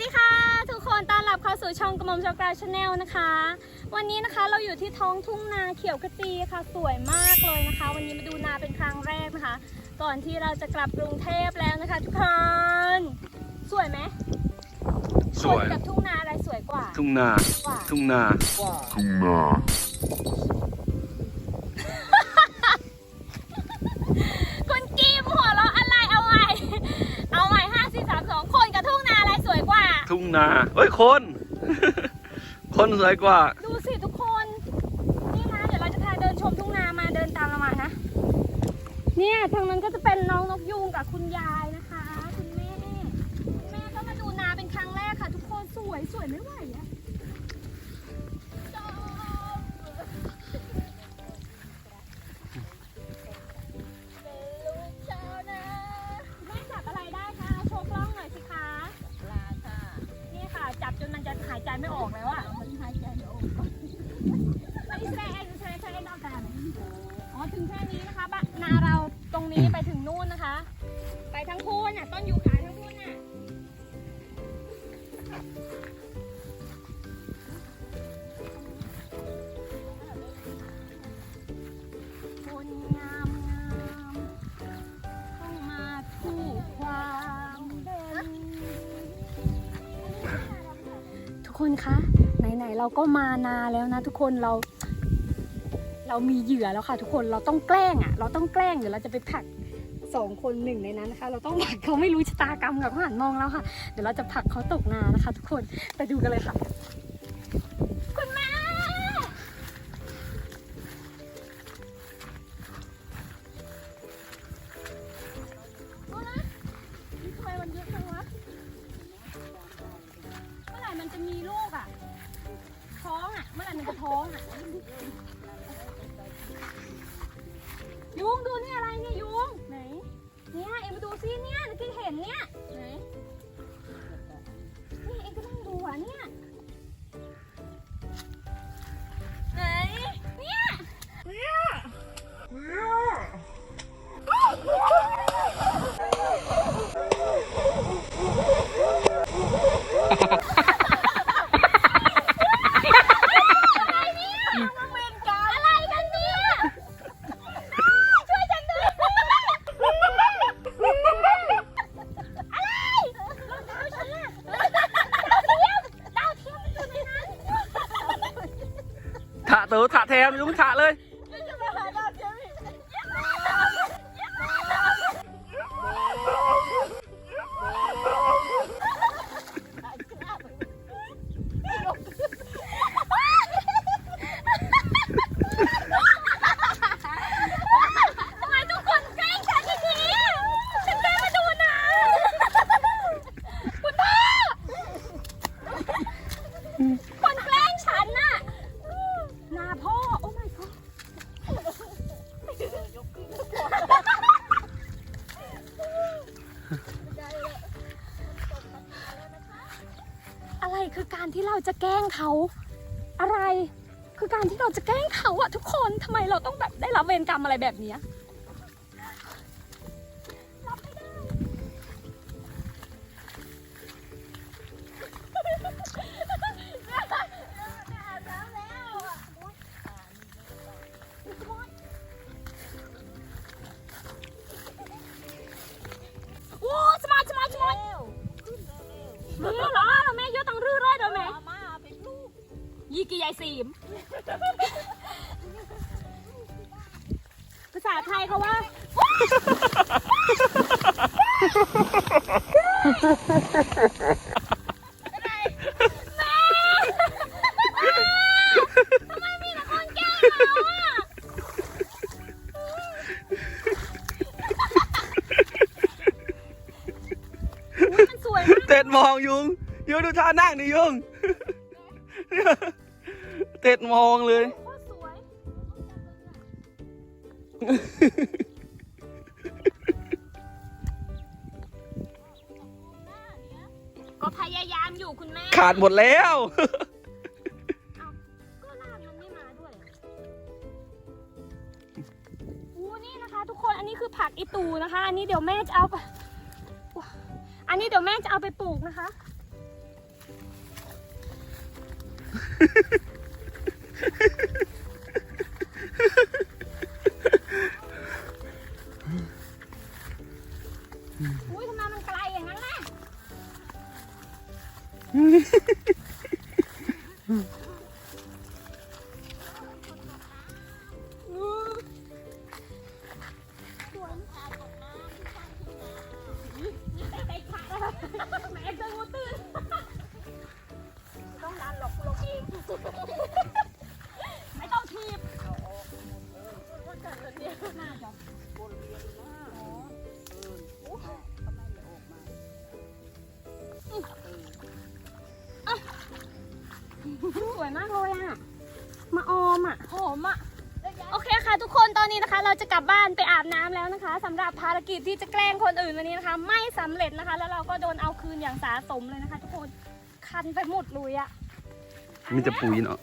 ดีค่ะ ทุกคนต้อนรับเข้าสู่ช่องกระหมอมชาวกราชาแนลนะคะ วันนี้นะคะเราอยู่ที่ท้องทุ่งนาเขียวขจีค่ะ สวยมากเลยนะคะ วันนี้มาดูนาเป็นครั้งแรกนะคะ ก่อนที่เราจะกลับกรุงเทพแล้วนะคะ ทุกคนสวยไหมสวยกับทุ่งนาอะไรสวยกว่าทุ่งนากว่าทุ่งนา ทุ่งนา คุณกิมหัวเราะอะไรเอาใหม่ เอาใหม่ห้าสี่สามสองคนกับทุ่งนาอะไรสวยกว่า ทุ่ง นาเฮ้ยคน คนสวยกว่า ดูสิทุกคน นี่นะเดี๋ยวเราจะพาเดินชมทุ่งนามาเดินตามเรามานะ เนี่ยทางนั้นก็จะเป็นน้องนกยูงกับคุณยายนะคะ คุณแม่ คุณแม่ก็มาดูนาเป็นครั้งแรกค่ะ ทุกคนสวยสวยไม่ไหวอะ ไม่ออกแล้วอะมันหายใจไม่ออกอันนี้แสดงเองแสดงแสดงนอกจากไหนอ๋อถึงแค่นี้นะคะบ้านนาเราตรงนี้ไปถึงนู่นนะคะ ไปทั้งคู่เนี่ยต้นยูคา คนคะ ไหนๆเราก็มานาแล้วนะ ทุกคนเรา เรามีเหยื่อแล้วค่ะ ทุกคนเราต้องแกล้งอะ เราต้องแกล้งเดี๋ยวเราจะไปผลักสองคนหนึ่งในนั้นนะคะ เราต้องผักเขาไม่รู้ชะตากรรมกับเขาหันมองแล้วค่ะ เดี๋ยวเราจะผลักเขาตกนานะคะ ทุกคนไปดูกันเลยค่ะ องอะเมื่อไหร่มันจะท้องอะยุงดูนี่อะไรเนี่ยยุงไหนเนี่ยเอ็มดูซิเนี่ยนึกที่เห็นเนี่ยไหนนี่เอ็งก็ต้องดูอะเนี่ยไหนเนี่ยเนี่ยอะไรกันเนี่ยช่วยฉันด้วยอะไรรองเท้าฉันอะดาวเทียมดาวเทียมมันอยู่ในนั้น ถะเต๋อถะแทมยุงถะเลย คือการที่เราจะแกล้งเขา อะไร คือการที่เราจะแกล้งเขาอะทุกคนทำไมเราต้องแบบได้รับเวรกรรมอะไรแบบเนี้ย ยี่กี่ยายซีม ภาษาไทยเขาว่าทำไมมีแต่คนแกล้งเรอะอุ๊ยมันสวยมาก เต็ดมองยุงยุงดูท่านั่งดิยุง เต็ดมองเลย โคตรสวยก็พยายามอยู่คุณแม่ขาดหมดแล้วก็ลากมันไม่มาด้วยอู้นี่นะคะ ทุกคนอันนี้คือผักอีตูนะคะ อันนี้เดี๋ยวแม่จะเอาไปอันนี้เดี๋ยวแม่จะเอาไปปลูกนะคะ อุ้ยทำไมมันไกลอย่างนั้นล่ะไปขาแม่เจองูตื่นต้องดันหลอกลงเอง สวยมากเลยอะ มาออมอะหอมอะ โอเคค่ะทุกคนตอนนี้นะคะ เราจะกลับบ้านไปอาบน้ำแล้วนะคะสำหรับภารกิจที่จะแกล้งคนอื่นวันนี้นะคะ ไม่สำเร็จนะคะ แล้วเราก็โดนเอาคืนอย่างสาสมเลยนะคะ ทุกคนคันไปหมดเลยอะมีแต่ปุ๋ยเนาะ